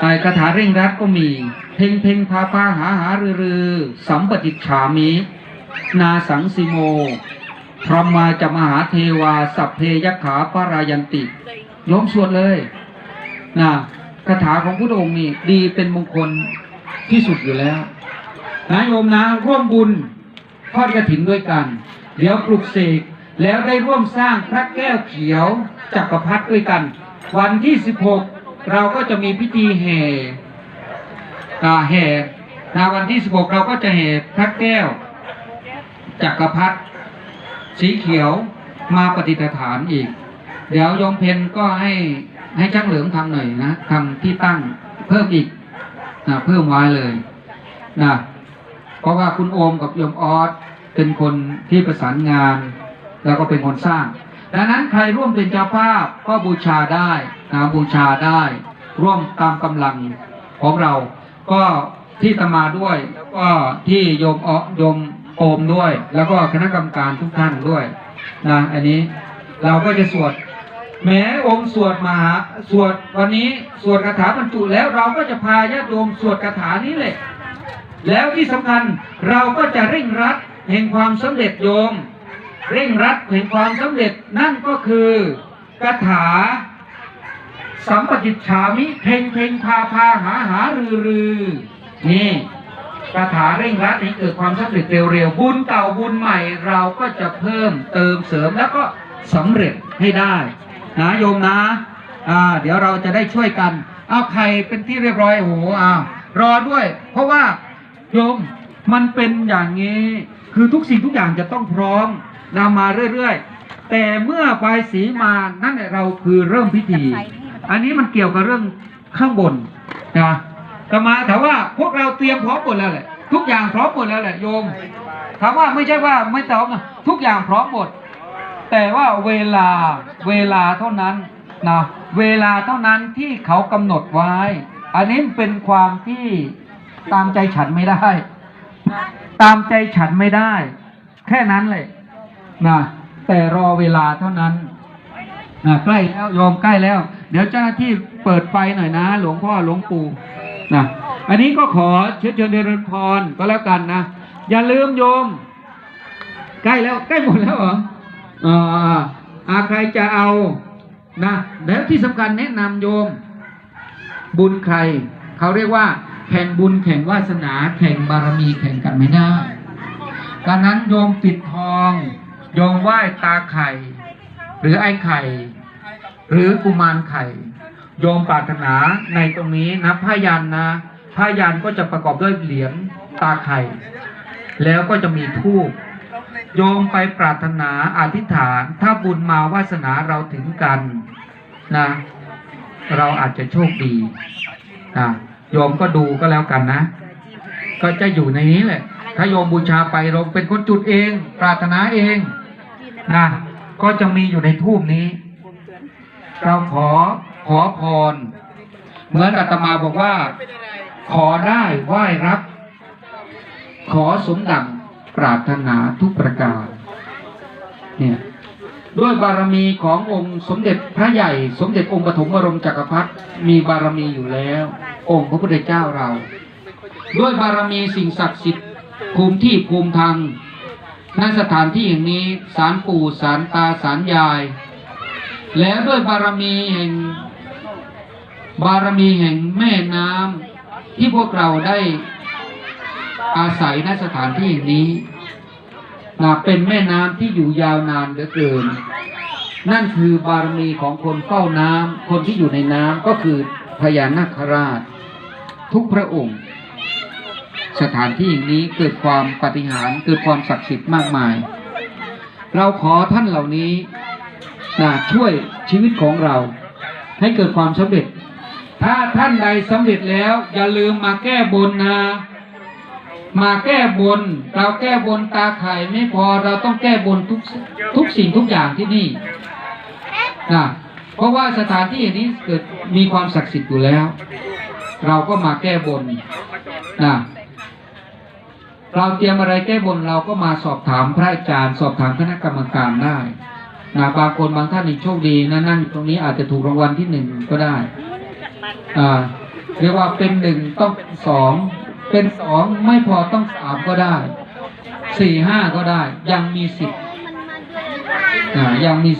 ไอ้คาถาเร่งรัดก็มี เพ่งเพ่งพาพาหาหารือรือสัมปติฉามิ นาสังสิโม พรหมาจะมหาเทวา สัพเพยขาปรายันติโยมสวดเลยนะคาถาของพุทธองค์นี่ดีเป็นมงคลที่สุดอยู่แล้วนะโยมนะร่วมบุญทอดกระถินด้วยกัน เดี๋ยวปลุกเสกแล้วได้ร่วมสร้างพระแก้วเขียวจักรพรรดิด้วยกัน วันที่16 เราก็จะมีพิธีแห่แห่นะวันที่ 16 เราก็จะแห่พระแก้ว จักรพรรดิสีเขียวมาปฏิฐานอีก เดี๋ยวโยมเพนก็ให้ให้ช่างเหลืองทำหน่อยนะทำที่ตั้งเพิ่มอีกนะเพิ่มไว้เลยนะเพราะว่าคุณโอมกับโยมออสเป็นคนที่ประสานงาน แล้วก็เป็นคนสร้าง ดังนั้นใครร่วมเป็นเจ้าภาพก็บูชาได้ นะบูชาได้ ร่วมตามกำลังของเรา ก็ที่ตมาด้วย แล้วก็ที่โยมออโยมโอมด้วย แล้วก็คณะกรรมการทุกท่านด้วยนะอันนี้เราก็จะสวด แม้องค์สวดมหาสวดวันนี้สวดคาถาบรรจุแล้วเราก็จะพาญาติโยมสวดคาถานี้เลยแล้วที่สำคัญเราก็จะเร่งรัดแห่งความสำเร็จโยม เร่งรัดแห่งความสำเร็จนั่นก็คือคาถา สัมปติตฉามิเพ่งเพ่งพาพาหาหารือรือนี่คาถาเร่งรัดให้เกิดความสำเร็จเร็วๆบุญเก่าบุญใหม่เราก็จะเพิ่มเติมเสริมแล้วก็สำเร็จให้ได้นะโยมนะอ่าเดี๋ยวเราจะได้ช่วยกันเอาใครเป็นที่เรียบร้อยโอ้โหอ้าวรอด้วย เพราะว่าโยมมันเป็นอย่างนี้ คือทุกสิ่งทุกอย่างจะต้องพร้อมนำมาเรื่อยๆ แต่เมื่อปลายสีมานั่นแหละเราคือเริ่มพิธี อันนี้มันเกี่ยวกับเรื่องข้างบนนะแต่มาถามว่าพวกเราเตรียมพร้อมหมดแล้วแหละทุกอย่างพร้อมหมดแล้วแหละโยมถามว่าไม่ใช่ว่าไม่พร้อมนะทุกอย่างพร้อมหมด แต่ว่าเวลาเวลาเท่านั้นนะเวลาเท่านั้นที่เขากำหนดไว้ อันนี้เป็นความที่ตามใจฉันไม่ได้ ตามใจฉันไม่ได้ แค่นั้นเลยนะแต่รอเวลาเท่านั้น นะใกล้แล้วโยมใกล้แล้ว เดี๋ยวเจ้าหน้าที่เปิดไฟหน่อยนะ หลวงพ่อหลวงปู่นะอันนี้ก็ขอเชิญเชิญเดริญพรก็แล้วกันนะ อย่าลืมโยม ใกล้แล้วใกล้หมดแล้วเหรออ่าอาใครจะเอานะแล้วที่สำคัญแนะนำโยม บุญใคร เขาเรียกว่า แข่งบุญแข่งวาสนาแข่งบารมีแข่งกันไม่ได้ดังนั้นโยมปิดทอง โยมไหว้ตาไข่ หรือไอ้ไข่ หรือกุมารไข่ โยมปรารถนาในตรงนี้นะผ้ายันนะผ้ายันก็จะประกอบด้วยเหรียญตาไข่ แล้วก็จะมีทูบโยมไปปรารถนาอธิษฐาน ถ้าบุญมาวาสนาเราถึงกันนะ เราอาจจะโชคดีนะโยมก็ดูก็แล้วกันนะ ก็จะอยู่ในนี้แหละ ถ้าโยมบูชาไปเราเป็นคนจุดเอง ปรารถนาเองนะ ก็จะมีอยู่ในทูบนี้ เราขอขอพร เหมือนอาตมาบอกว่า ขอได้ไหว้รับ ขอสมดังปรารถนาทุกประการเนี่ยด้วยบารมีขององค์สมเด็จพระใหญ่ สมเด็จองค์ปฐมบรมจักรพรรดิมีบารมีอยู่แล้ว องค์พระพุทธเจ้าเรา ด้วยบารมีสิ่งศักดิ์สิทธิ์ภูมิที่ภูมิทาง ณสถานที่อย่งนี้ศาลปู่ศาลตาศาลยาย แล้วด้วยบารมีแห่ง บารมีแห่งแม่น้ำที่พวกเราได้อาศัยณสถานที่แห่งนี้นะเป็นแม่น้ำที่อยู่ยาวนานเหลือเกิน นั่นคือบารมีของคนเฝ้าน้ำคนที่อยู่ในน้ำก็คือพญานาคราช ทุกพระองค์ สถานที่อย่างนี้เกิดความปฏิหารเกิดความศักดิ์สิทธิ์มากมาย เราขอท่านเหล่านี้นะช่วยชีวิตของเรา ให้เกิดความสำเร็จ ถ้าท่านใดสำเร็จแล้ว อย่าลืมมาแก้บนนะมาแก้บน เราแก้บนตาไข่ไม่พอเราต้องแก้บนทุกทุกสิ่งทุกอย่างที่นี่นะเพราะว่าสถานที่อย่างนี้เกิดมีความศักดิ์สิทธิ์อยู่แล้ว เราก็มาแก้บนนะ เราเตรียมอะไรแก้บนเราก็มาสอบถามพระอาจารย์ สอบถามคณะกรรมการได้นะบางคนบางท่านนี่โชคดีนะนั่งอยู่ตรงนี้อาจจะถูกรางวัลที่หนึ่งก็ได้อ่าเรียกว่าเป็นหนึ่งต้องสองเป็นสองไม่พอต้องสามก็ได้สี่ห้าก็ได้ ยังมีสิทธิ์อ่ายังมี